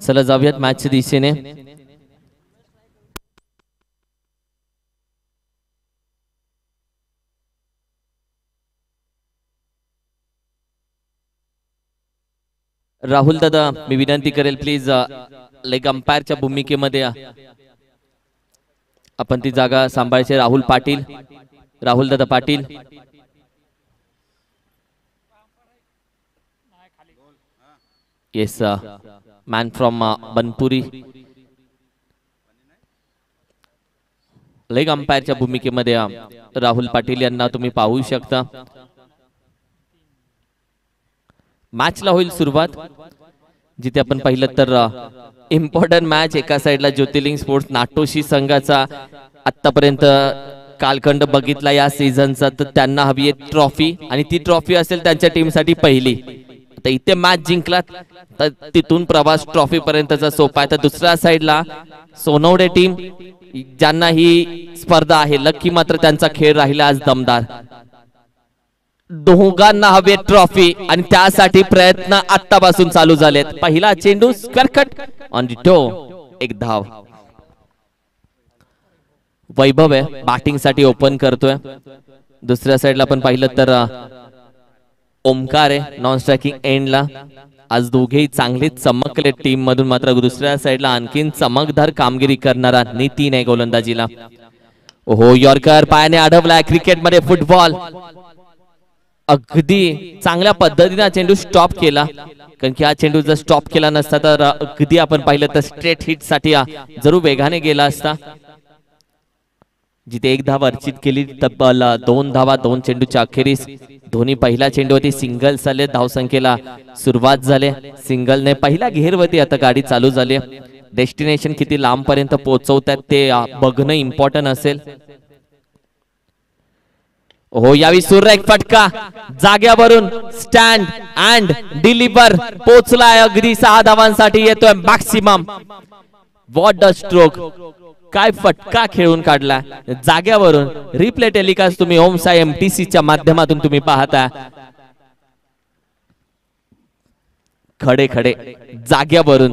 चला जाऊयात मॅचच्या दिशेने. राहुल दादा मी विनंती करेल प्लीज लेग अंपायरच्या भूमिकेमध्ये या. आपण ती जागा सांभाळायची. Rahul Patil. Rahul Dada Patil. Yes man from Banpuri leg अंपायरच्या भूमिकेमध्ये uh, राहुल पाटील यांना तुम्ही पाहू शकता. मॅचला होईल सुरुवात जिथे आपण पाहिलं तर uh, इम्पॉर्टंट मॅच एका साईडला ज्योतिर्लिंग स्पोर्ट्स नाटोशी संघाचा. आतापर्यंत uh, कालखंड बघितला या सीझनचा तर त्यांना हवी आहे ट्रॉफी आणि ती ट्रॉफी असेल त्यांच्या टीमसाठी पहिली. तर इथे मॅच जिंकलात तर तिथून प्रवास ट्रॉफी पर्यंतचा सोपा आहे. तर दुसऱ्या साईडला सोनवडे टीम ज्यांना ही स्पर्धा आहे. लक्की मात्र त्यांचा खेळ राहिला आज दमदार. दोघांना हवे ट्रॉफी आणि त्यासाठी प्रयत्न आतापासून चालू झालेत. पहिला चेंडू स्क्वेअर कट ऑन टो एक धाव. वैभव आहे. बॅटिंगसाठी ओपन करतोय. दुसऱ्या साईडला पण पाहिलं तर ओमकार आहे नॉन स्ट्रायकिंग एंडला आज दोघेही चांगले चमकले टीम मधून मात्र दुसऱ्या साईडला आणखीन चमकदार कामगिरी करणारा नितीन आहे गोलंदाजीला. हो यॉर्कर पायाने अडवलाय क्रिकेटमध्ये फुटबॉल अगदी चांगल्या पद्धतीने हा चेंडू स्टॉप केला. कारण की हा चेंडू जर स्टॉप केला नसता तर अगदी आपण पाहिलं तर स्ट्रेट हिटसाठी जरूर वेगाने गेला असता. जिथे एक धाव अर्चित केली तब्बल दोन धावा दोन चेंडूच्या अखेरीस. धोनी पहिला चेंडूवरती सिंगल झाले धावसंख्येला सुरुवात झाले. सिंगलने पहिला घेरवरती आता गाडी चालू झाली. डेस्टिनेशन किती लांब पर्यंत पोहोचवतात ते बघणं इम्पॉर्टंट असेल. हो यावी सूर्य एक फटका. जाग्यावरून स्टँड अँड डिलिव्हर पोचलाय अगदी सहा धावांसाठी येतोय मॅक्सिमम वॉट द स्ट्रोक काय फटका खेळून काढला? जाग्यावरून रिप्ले टेलिकास्ट तुम्ही ओम साय एम टी च्या माध्यमातून तुम्ही पाहता. खडे खडे जाग्यावरून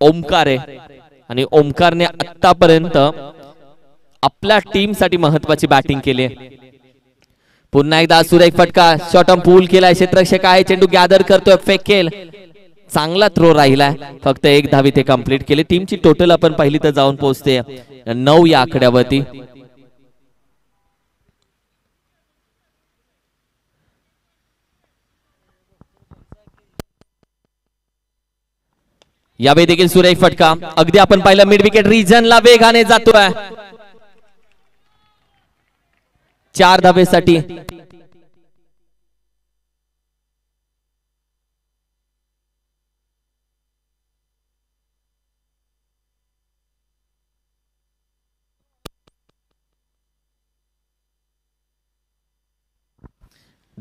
ओमकार आहे आणि ओमकारने आतापर्यंत आपल्या टीमसाठी महत्वाची बॅटिंग केली आहे. पुन्हा एकदा सुरेख फटका. शॉटम पूल केलाय. क्षेत्रक्षक आहे. चेंडू गॅदर करतोय. फेकेल चांगला थ्रो राहिलाय फक्त एक धावी ते कंप्लीट केले. टीमची टोटल आपण पहिली तर जाऊन पोहोचते. नऊ या आकड्यावरती. यावेळी देखील सुरेश फटका. अगदी आपण पाहिलं मिड विकेट रिजनला वेगाने जातोय. चार धावेसाठी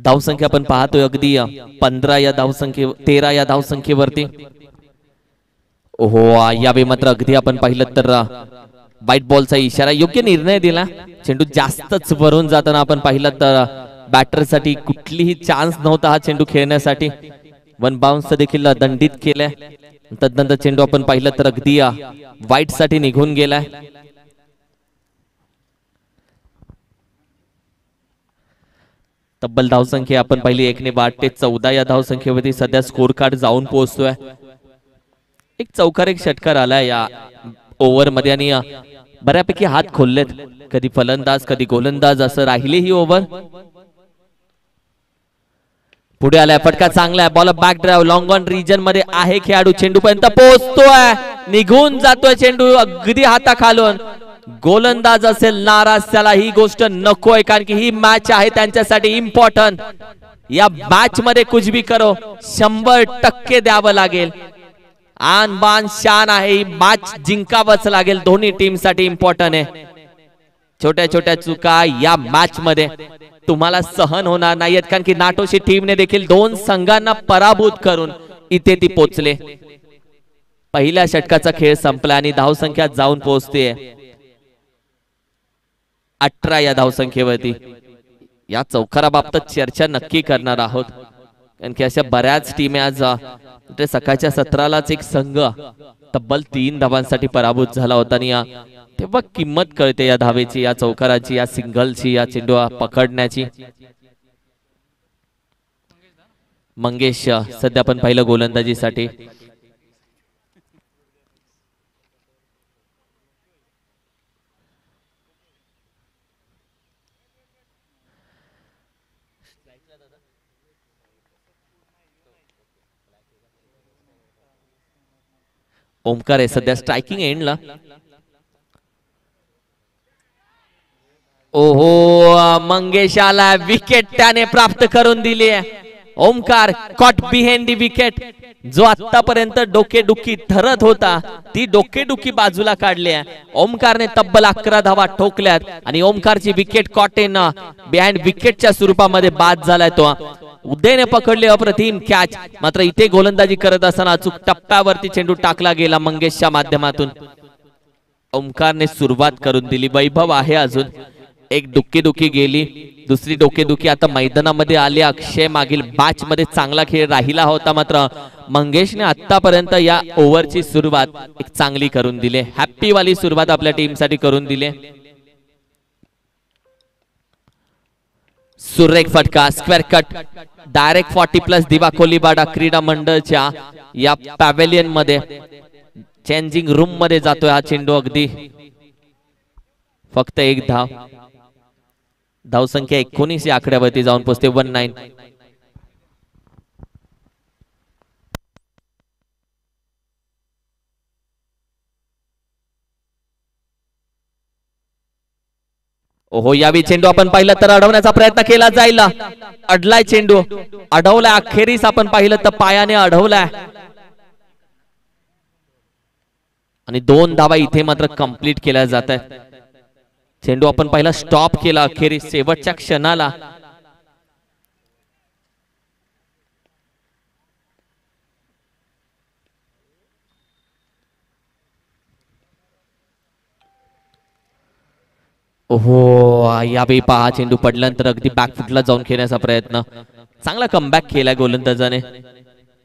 धावसंख्या आपण पाहतोय अगदी पंधरा या धावसंख्ये तेरा या धावसंख्येवरती. ओहो यावेळी मात्र अगदी आपण पाहिलं तर वाईट बॉलचा इशारा योग्य निर्णय दिला. चेंडू जास्तच वरून जाताना आपण पाहिलं तर बॅटरसाठी कुठलीही चान्स नव्हता हा चेंडू खेळण्यासाठी. वन बाउन्स देखील दंडित केलाय. तदनंतर चेंडू आपण पाहिलं तर अगदी वाईटसाठी निघून गेलाय. तब्बल धावसंख्या आपण पाहिली एकने आठ ते चौदा या धावसंख्येवरती सध्या स्कोर कार्ड जाऊन पोहोचतोय. एक चौकार एक षटकार आलाय या ओव्हरमध्ये आणि बऱ्यापैकी हात खोललेत. कधी फलंदाज कधी गोलंदाज असं राहिले ही ओव्हर. पुढे आलाय फटका चांगला आहे. Ball back drive long on रिजनमध्ये आहे खेळाडू. चेंडू पर्यंत पोहोचतोय. निघून जातोय चेंडू अगदी हाताखालून. गोलंदाज असेल नाराज त्याला ही गोष्ट नकोय कारण की ही मॅच आहे त्यांच्यासाठी इम्पॉर्टंट या मॅच मध्ये कुछ भी करो शंभर टक्के द्यावं लागेल. आन बान शान आहे ही मॅच जिंकावंच लागेल दोन्ही टीमसाठी इम्पॉर्टंट आहे. छोट्या छोट्या चुका या मॅच मध्ये तुम्हाला सहन होणार नाहीयेत कारण की नाटोशी टीमने देखील दोन संघांना पराभूत करून इथे ती पोचले. पहिल्या षटकाचा खेळ संपला आणि धावसंख्या जाऊन पोहोचते अठरा या धावसंख्येवरती. या चौकाराबाबत चर्चा नक्की करणार आहोत. कारण की अशा बऱ्याच टीम आज ते सकाळच्या सत्रालाच एक संघ तब्बल तीन धावांसाठी पराभूत झाला होता आणि या तेव्हा किंमत कळते या धावेची या चौकाराची या सिंगलची या चेंडू पकडण्याची. मंगेश सध्या आपण पाहिलं गोलंदाजीसाठी. ओमकार आहे सध्या स्ट्रायकिंग एंडला ओहो मंगेशाला विकेट त्याने प्राप्त करून दिली आहे. Omkar caught behind the wicket जो आतापर्यंत डोकेडुकी ठरत होता ती डोकेडुकी बाजूला काढली आहे. ओमकारने तब्बल अकरा धावा ठोकल्यात आणि ओमकारची विकेट कॉटेन बिहाइंड विकेटच्या स्वरूपामध्ये बाद झालाय तो. उदयने पकडले अप्रतिम कॅच मात्र इथे गोलंदाजी करत असताना अचूक टप्प्यावरती चेंडू टाकला गेला मंगेशच्या माध्यमातून. ओमकारने सुरुवात करून दिली. वैभव आहे अजून. एक डुक्की गेली दुसरी डोकेदुखी आता मैदानामध्ये आली अक्षय मागील बॅच मध्ये चांगला खेळ राहिला होता मात्र मंगेशने आतापर्यंत या ओव्हरची सुरुवात एक चांगली करून दिली. हॅप्पी वाली सुरुवात आपल्या टीमसाठी करून दिली. सुरेख फटका square cut direct forty plus Diva Koliwada क्रीडा मंडळच्या या पॅवेलियनमध्ये. चेंजिंग रूममध्ये जातोय हा चेंडू अगदी. फक्त एक धाव. धावसंख्या एकोणीस या आकड्यावरती जाऊन पोहोचते वन नाईन ओहो यावी चेंडू आपण पाहिलं तर अडवण्याचा प्रयत्न केला जाईल अडलाय चेंडू. अडवलाय अखेरीस आपण पाहिलं तर पायाने अडवलाय. आणि दोन धावा इथे मात्र कंप्लीट केल्या जात आहेत. चेंडू आपण पहिला स्टॉप केला अखेरीस शेवटच्या क्षणाला. ओहो यावेळी पहा चेंडू पडल्यानंतर अगदी बॅकफुटला जाऊन खेळण्याचा प्रयत्न. चांगला कमबॅक केलाय गोलंदाजाने.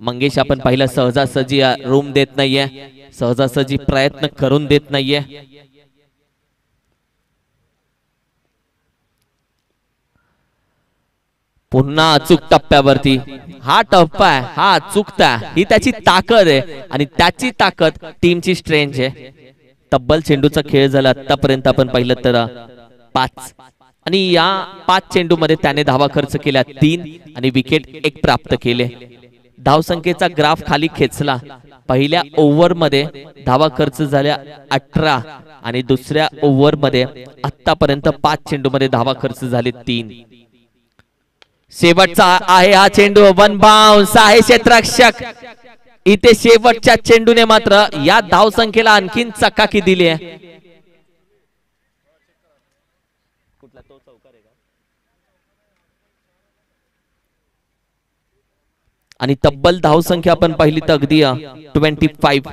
मंगेश आपण पाहिलं सहजासहजी रूम देत नाहीये. सहजासहजी प्रयत्न करून देत नाहीये. पुन्हा अचूक टप्प्यावरती. हा टप्पा आहे हा अचूकता आहे. ही त्याची ताकद आहे. आणि त्याची ताकद टीमची स्ट्रेंथ आहे. तब्बल चेंडूचा खेळ झाला आतापर्यंत आपण पाहिलं तर पाच. आणि या पाच चेंडू मध्ये त्याने धावा खर्च केल्या तीन आणि विकेट एक प्राप्त केले. धावसंख्येचा ग्राफ खाली खेचला. पहिल्या ओव्हरमध्ये धावा खर्च झाल्या अठरा आणि दुसऱ्या ओव्हरमध्ये आतापर्यंत पाच चेंडू मध्ये धावा खर्च झाले तीन. शेवटचा आहे हा चेंडू. वन बाउन्स आहे क्षेत्ररक्षक. इथे शेवटच्या चेंडूने मात्र या धावसंख्येला आणखीन चकाकी दिली आहे. आणि तब्बल धावसंख्या आपण पाहिली तर अगदी ट्वेंटी फाईव्ह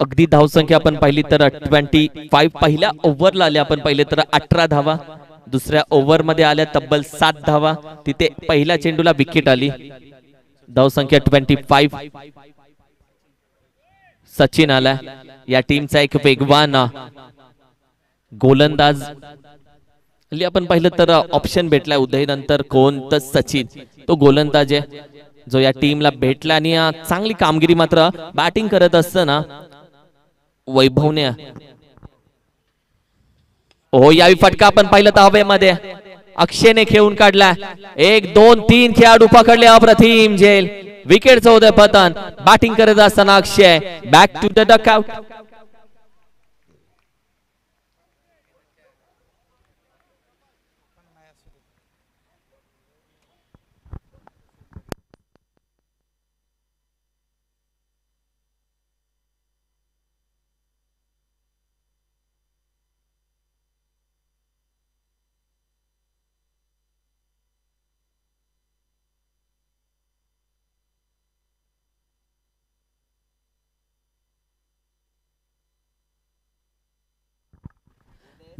अगदी धावसंख्या आपण पाहिली तर ट्वेंटी फाईव्ह पहिल्या ओव्हरला आल्या आपण पाहिले तर अठरा धावा. दुसऱ्या ओव्हरमध्ये आल्या तब्बल सात धावा. तिथे पहिल्या चेंडूला विकेट आली. धावसंख्या ट्वेंटी फाईव्ह सचिन आला. या टीमचा एक वेगवान गोलंदाज. हल्ली आपण पाहिलं तर ऑप्शन भेटलाय उदयनंतर. कोणतं कोण? तर सचिन. तो गोलंदाज आहे. जो या टीमला भेटला आणि चांगली कामगिरी मात्र बॅटिंग करत असताना वैभवने. हो यावी फटका आपण पाहिलं तर हवेमध्ये. अक्षयने खेळून काढला. एक दोन तीन खेळाडू पकडले अप्रतिम झेल विकेट उदय पतन. बॅटिंग करत असताना Akshay. Back to the dugout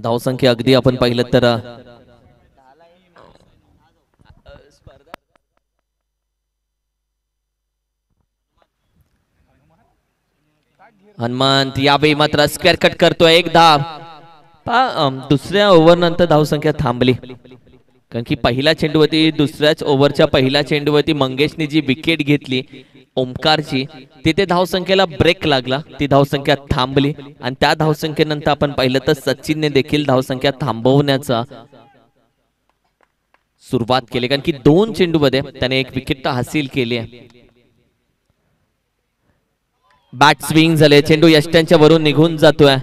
धावसंख्या अगदी आपण पाहिलं तर हनुमंत यावेळी मात्र स्क्वेअर कट करतोय एक धाव दुसऱ्या ओव्हर नंतर धावसंख्या थांबली. कारण की पहिल्या चेंडूवरती दुसऱ्याच ओव्हरच्या पहिल्या चेंडूवरती मंगेशने जी विकेट घेतली ओमकारची तिथे धावसंख्येला ब्रेक लागला. ती धावसंख्या थांबली आणि त्या धावसंख्येनंतर आपण पाहिलं तर सचिनने देखील धावसंख्या थांबवण्याचा सुरुवात केली. कारण की दोन चेंडूमध्ये त्याने एक विकेट हासिल केली आहे. बॅट स्विंग झाले. चेंडू यष्ट्यांच्या वरून निघून जातोय.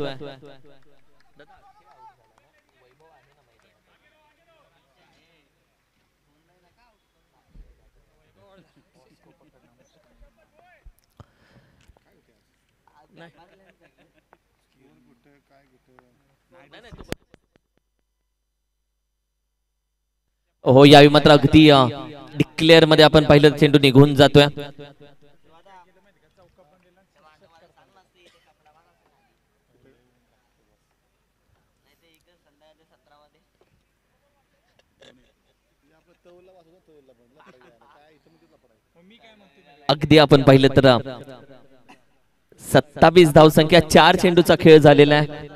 हो यावेळी मात्र अगदी डिक्लेअरमध्ये आपण पाहिलं चेंडू निघून जातोय. अगदी आपण पाहिलं तर सत्तावीस धावसंख्या चार चेंडूचा खेळ झालेला आहे.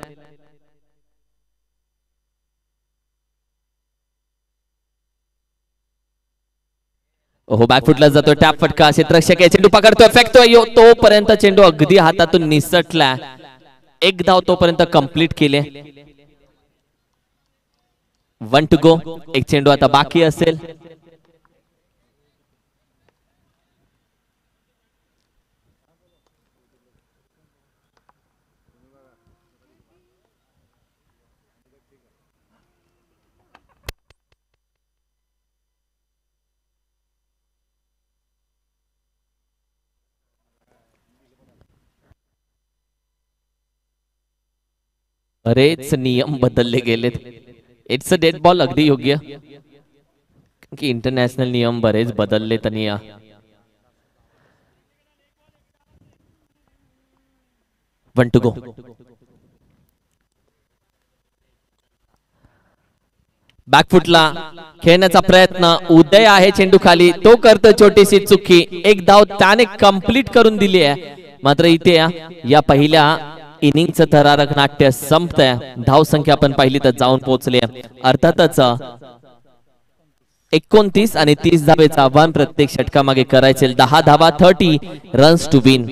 हो बॅकफुटला जातो टॅप फटका क्षेत्ररक्षक आहे चेंडू पकडतोय फेकतोय यो तोपर्यंत चेंडू अगदी हातातून निसटला. एक धाव तोपर्यंत कंप्लीट केले. वन टू गो एक चेंडू आता बाकी असेल. बरेच नियम बदलले गेलेत. इट्स अ डेड बॉल अगदी योग्य. की इंटरनॅशनल नियम बरेच बदलले आणि या. वन टू गो बॅकफुटला खेळण्याचा प्रयत्न. उदय आहे चेंडू खाली तो करतो छोटीशी चुकी. एक धाव त्याने कंप्लीट करून दिली आहे. मात्र इथे या पहिल्या इनिंगचं थरारक नाट्य संपतंय. धाव संख्या आपण पाहिली तर जाऊन पोहोचले अर्थातच एकोणतीस आणि तीस धाबेचा आव्हान प्रत्येक षटकामागे करायचे. दहा धावा thirty runs to win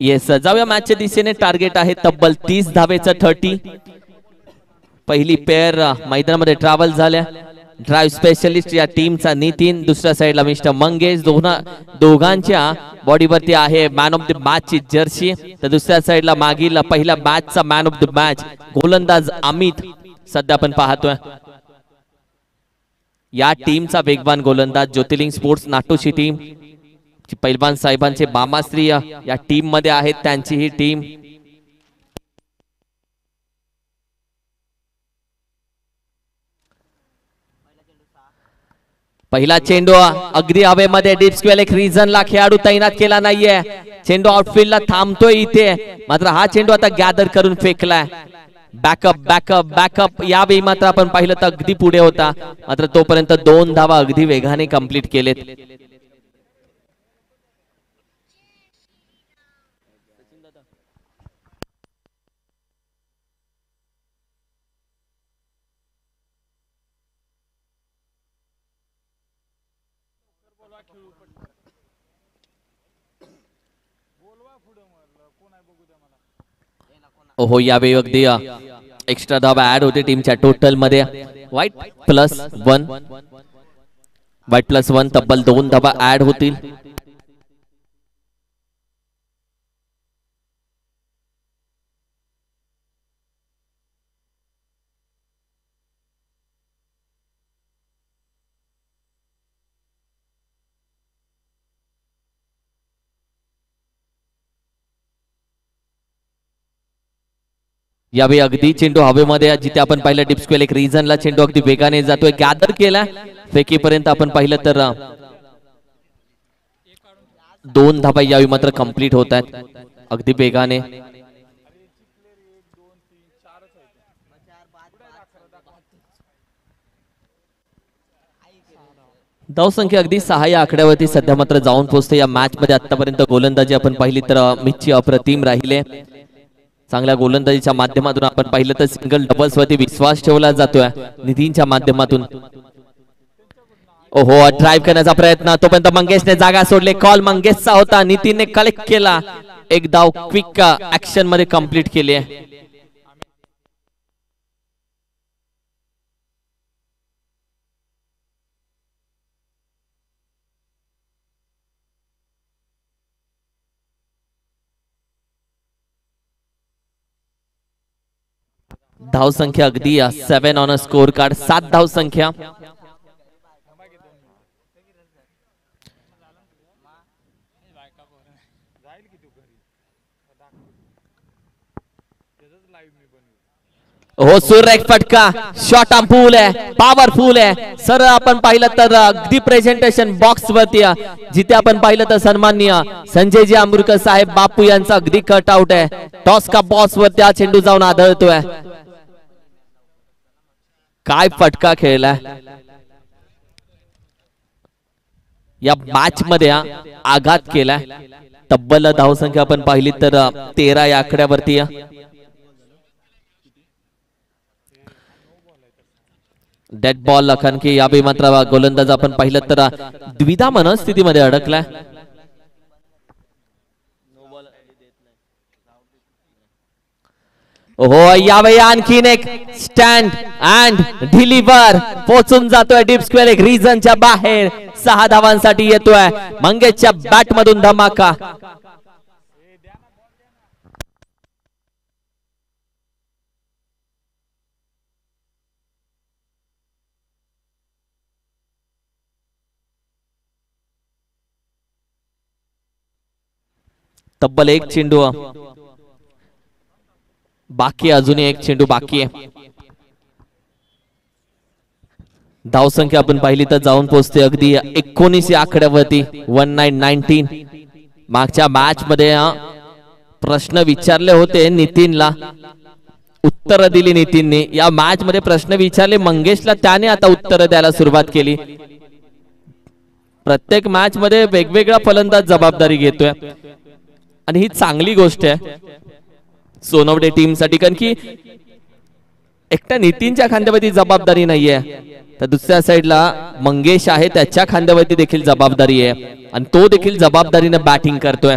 yes जाऊया मॅचच्या दिशेने. टार्गेट आहे तब्बल तीस धावेचं थर्टी पहिली पेअर मैदानामध्ये ट्रॅव्हल झाल्या. ड्राईव्ह स्पेशलिस्ट या टीमचा नितीन दुसऱ्या साईडला मिस्टर मंगेश. दोघा दोघांच्या बॉडीवरती आहे मॅन ऑफ द मॅच ची जर्सी तर दुसऱ्या साईडला मागील पहिल्या मॅचचा मॅन ऑफ द मॅच गोलंदाज अमित सध्या आपण पाहतोय. या टीमचा वेगवान गोलंदाज ज्योतिर्लिंग स्पोर्ट्स नाटोची टीम पैलवान साहेबांचे मामाश्री या टीममध्ये आहेत. त्यांची ही टीम पहिला चेंडू अगदी हवेमध्ये डीप स्क्वेअर एक रिझनला खेळाडू तैनात केला नाहीये. चेंडू आउटफील्डला थांबतोय इथे. मात्र हा चेंडू आता गॅदर करून फेकलाय. बॅकअप बॅकअप बॅकअप यावेळी मात्र आपण पाहिलं तर अगदी पुढे होता. मात्र तोपर्यंत दोन धावा अगदी वेगाने कंप्लीट केलेत. हो यावेळी अगदी एक्स्ट्रा धाव ऍड होते टीमच्या टोटलमध्ये wide plus one wide plus one तब्बल दोन धाबा ऍड होतील. यावेळी अगदी चेंडू हवेमध्ये जिथे आपण पाहिलं डिप्सक्वेल एक रिझनला चेंडू अगदी वेगाने जातोय. गॅदर केला. फेकीपर्यंत आपण पाहिलं तर दोन धाबा यावेळी मात्र कंप्लीट होत आहेत. अगदी वेगाने. धावसंख्या अगदी सहा या आकड्यावरती सध्या मात्र जाऊन पोहोचते. या मॅच मध्ये आतापर्यंत गोलंदाजी आपण पाहिली तर मिच्ची अप्रतिम राहिले. चांगल्या गोलंदाजीच्या माध्यमातून आपण पाहिलं तर सिंगल डबल्स वरती विश्वास ठेवला जातोय. निधींच्या माध्यमातून. ओहो ड्राईव्ह करण्याचा प्रयत्न. तोपर्यंत मंगेशने जागा सोडले. कॉल मंगेशचा होता. नितीनने कलेक्ट केला. एक धाव क्विक ऍक्शनमध्ये कंप्लीट केली आहे. धाव संख्या अगदी seven on a score card सात धाव संख्या. हो सूर्य एक फटका शॉट फुल आहे. पॉवरफुल आहे. सर आपण पाहिलं तर अगदी प्रेझेंटेशन बॉक्स वरती जिथे आपण पाहिलं तर संजय संजयजी अमृकर साहेब बापू यांचा अगदी कट आउट आहे. टॉस का बॉक्स वरती हा चेंडू जाऊन आदळतोय. काय फटका खेळलाय या मॅच मध्ये आघात केलाय तब्बल धावसंख्या आपण पाहिली तर तेरा या आकड्यावरती डेड बॉल कारण की यावेळी मात्र गोलंदाज आपण पाहिलं तर द्विधा मनस्थितीमध्ये अडकलाय हो यावेळी आणखीन एक स्टँड अँड डिलिव्हर पोचून जातोय डीप स्क्वेअर एक रिझनच्या बाहेर. सहा धावांसाठी येतोय. मंगेशच्या बॅट मधून धमाका. तब्बल एक चेंडू. बाकी अजूनही एक चेंडू बाकी आहे. धावसंख्या आपण पाहिली तर जाऊन पोहोचते अगदी एकोणीस या आकड्यावरती वन नाईन नाईन्टीन. मागच्या मॅच मध्ये प्रश्न विचारले होते नितीनला. उत्तर दिली नितीनने. या मॅच मध्ये प्रश्न विचारले मंगेशला त्याने आता उत्तर द्यायला सुरुवात केली. प्रत्येक मॅच मध्ये वेगवेगळा फलंदाज जबाबदारी घेतोय. आणि ही चांगली गोष्ट आहे. सोनवडे टीमसाठी कारण की एकट्या नितीनच्या खांद्यावरती जबाबदारी नाहीये. तर दुसऱ्या साईडला मंगेश आहे त्याच्या खांद्यावरती देखील जबाबदारी आहे. आणि तो देखील जबाबदारीने बॅटिंग करतोय.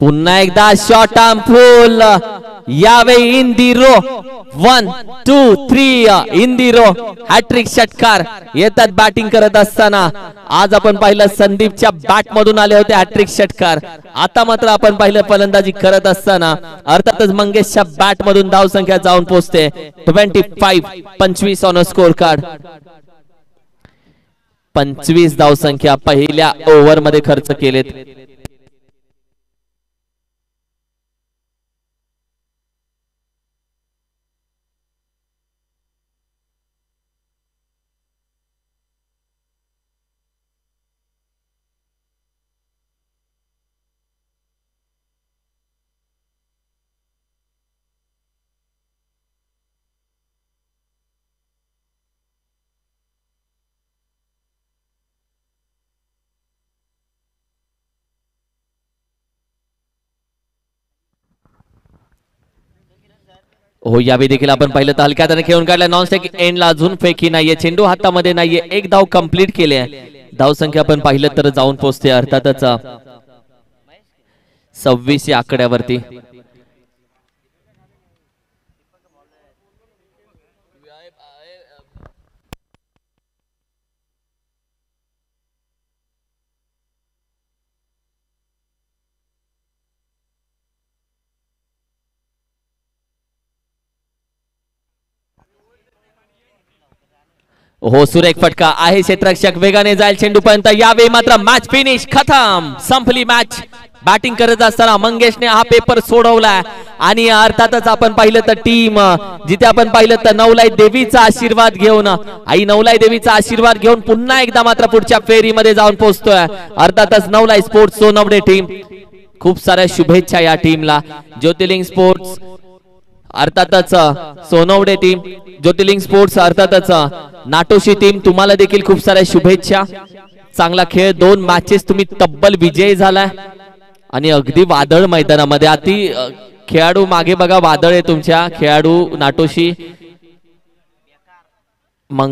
पुन्हा एकदा शॉर्ट आर्म फुल यावे in the row one two three in the row hat-trick षटकार. येतात बॅटिंग करत असताना. आज आपण पाहिलं संदीपच्या बॅट मधून आले होते हॅट्रिक षटकार. आता मात्र आपण पाहिलं फलंदाजी करत असताना. अर्थातच मंगेशच्या बॅट मधून धावसंख्या जाऊन पोहोचते ट्वेंटी फाईव्ह पंचवीस ऑन स्कोर कार्ड पंचवीस धावसंख्या पहिल्या ओव्हरमध्ये खर्च केलेत. हो यावेळी देखील आपण पाहिलं तर हलक्या त्याने खेळून काढला. नॉन स्टेक एंडला अजून फेकी नाहीये. चेंडू हातामध्ये नाहीये. एक धाव कंप्लीट केले धाव संख्या आपण पाहिलं तर जाऊन पोहोचते. अर्थातच सव्वीस या आकड्यावरती. हो सुरेख फटका आहे क्षेत्ररक्षक. वेगाने जाईल चेंडूपर्यंत. यावेळी मात्र मॅच फिनिश खतम. संपली मॅच बॅटिंग करत असताना मंगेशने हा पेपर सोडवलाय. आणि अर्थातच आपण पाहिलं तर टीम जिथे आपण पाहिलं तर नवलाई देवीचा आशीर्वाद घेऊन आई नवलाई देवीचा आशीर्वाद घेऊन पुन्हा एकदा मात्र पुढच्या फेरीमध्ये जाऊन पोहोचतोय. अर्थातच नवलाई स्पोर्ट्स सोनवडे टीम खूप साऱ्या शुभेच्छा या टीमला ज्योतिर्लिंग स्पोर्ट्स अर्थातच सोनवडे टीम ज्योतिर्लिंग स्पोर्ट्स अर्थातच नाटोशी टीम तुम्हाला देखील खूप साऱ्या शुभेच्छा. चांगला खेळ दोन मॅचेस तुम्ही तब्बल विजयी झालाय. आणि अगदी वादळ मैदानामध्ये अति खेळाडू मागे बघा वादळ आहे तुमच्या. खेळाडू नाटोशी. मग